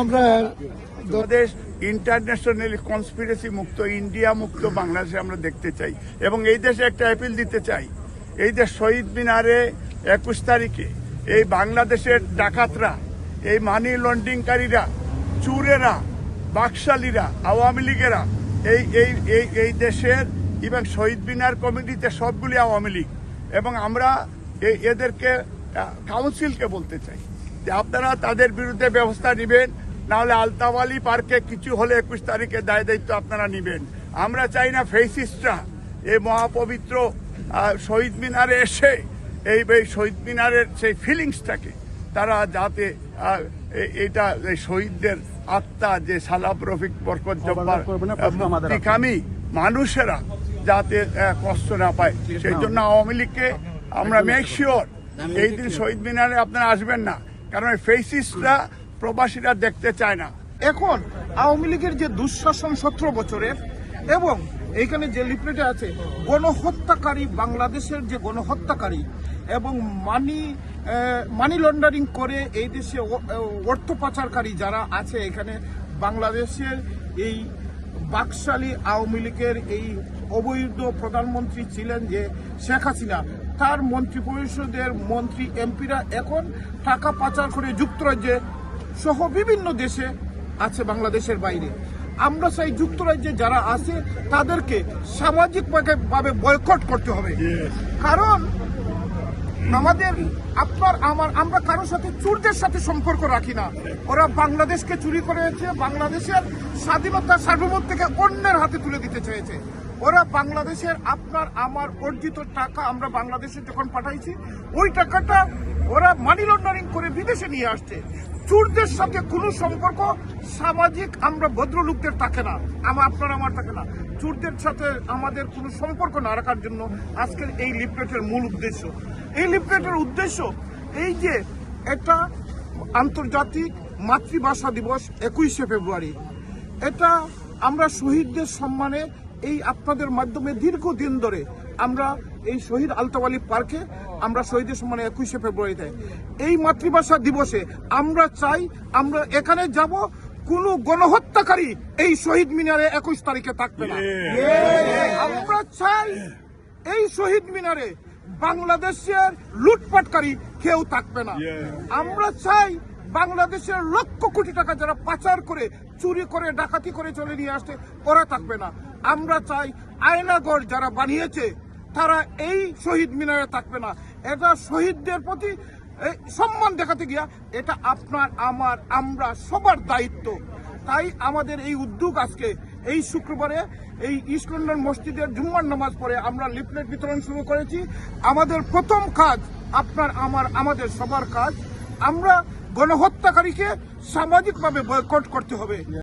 আমরা internationally conspiracy মুক্ত India মুক্ত, বাংলাদেশে আমরা দেখতে চাই। এবং এই দেশে একটা অ্যাপিল দিতে চাই। এই যে শহীদ মিনারে একুশ তারিখে এই বাংলাদেশের ডাকাতরা, এই মানি লন্ডিংকারীরা চুরেরা, বাকশালীরা, আওয়ামী লীগেরা, এই এই এই এই দেশের এবং শহীদ মিনার কমিটিতে সবগুলি আওয়ামী লীগ। এবং আমরা এদেরকে কাউন্সিলকে বলতে চাই যে আপনারা তাদের বিরুদ্ধে ব্যবস্থা নেবেন নাহলে আলতাওয়ালি পার্কে কিছু হলে একুশ তারিখে দায় দায়িত্ব আপনারা নেবেন। আমরা চাই না ফেসিস্টরা এই মহাপবিত্র শহীদ মিনারে এসে এই শহীদ মিনারের সেই ফিলিংসটাকে তারা যাতে এটা শহীদদের আত্মা যে সালাব রফিক বরকত জব্বার মুক্তিকামী মানুষেরা যাতে কষ্ট না পায়। সেই জন্য আওয়ামী লীগকে আমরা মেক শিওর এই দিন শহীদ মিনারে আপনারা আসবেন না। কারণ ফেসিসরা প্রবাসীরা দেখতে চায় না। এখন আওয়ামী লীগের যে দুঃশাসন সতেরো বছরের এবং এইখানে যে লিফলেটে আছে গণহত্যাকারী বাংলাদেশের যে গণহত্যাকারী এবং মানি মানি লন্ডারিং করে এই দেশে অর্থ পাচারকারী যারা আছে এখানে বাংলাদেশের এই বাকশালী আওয়ামী লীগের এই অবৈধ প্রধানমন্ত্রী ছিলেন যে শেখ হাসিনা তার মন্ত্রী পরিষদের মন্ত্রী এমপিরা এখন টাকা পাচার করে যুক্তরাজ্যে সহ বিভিন্ন দেশে আছে বাংলাদেশের বাইরে। আমরা চাই যুক্তরাজ্যে যারা আছে তাদেরকে সামাজিকভাবে বয়কট করতে হবে। কারণ আমাদের আপনার, আমার, আমরা কারোর সাথে চুরদের সাথে সম্পর্ক রাখি না। ওরা বাংলাদেশকে চুরি করেছে, বাংলাদেশের স্বাধীনতা সার্বভৌম থেকে অন্যের হাতে তুলে দিতে চেয়েছে। ওরা বাংলাদেশের আপনার, আমার অর্জিত টাকা আমরা বাংলাদেশে যখন পাঠাইছি, ওই টাকাটা ওরা মানি লন্ডারিং করে বিদেশে নিয়ে আসছে। চুরদের সাথে কোনো সম্পর্ক সামাজিক আমরা ভদ্রলোকদের থাকে না। আমার আপনার, আমার থাকে না। চুরদের সাথে আমাদের কোনো সম্পর্ক না রাখার জন্য আজকের এই লিফলেটের মূল উদ্দেশ্য। এই লিফলেটের উদ্দেশ্য এই যে এটা আন্তর্জাতিক মাতৃভাষা দিবস একুশে ফেব্রুয়ারি। এটা আমরা শহীদদের সম্মানে এই আপনাদের মাধ্যমে দীর্ঘদিন ধরে আমরা এই শহীদ আলতাবালি পার্কে আমরা শহীদের সম্মানে একুশে ফেব্রুয়ারিতে। এই মাতৃভাষা দিবসে আমরা চাই আমরা এখানে যাব কোন গণহত্যাকারী এই শহীদ মিনারে একুশ তারিখে থাকবে না। আমরা চাই এই শহীদ মিনারে বাংলাদেশের লুটপাটকারী কেউ থাকবে না। আমরা চাই বাংলাদেশের লক্ষ কোটি টাকা যারা পাচার করে চুরি করে ডাকাতি করে চলে নিয়ে আসছে ওরা থাকবে না। আমরা চাই আয়নাগড় যারা বানিয়েছে তারা এই শহীদ মিনারে থাকবে না। এটা শহীদদের প্রতি সম্মান দেখাতে গিয়া এটা আপনার আমার আমরা সবার দায়িত্ব। তাই আমাদের এই উদ্যোগ আজকে এই শুক্রবারে এই ইস্কন্ডন মসজিদের জুম্মার নামাজ পড়ে আমরা লিফলেট বিতরণ শুরু করেছি। আমাদের প্রথম কাজ আপনার, আমার, আমাদের সবার কাজ। আমরা গণহত্যাকারীকে সামাজিকভাবে বয়কট করতে হবে।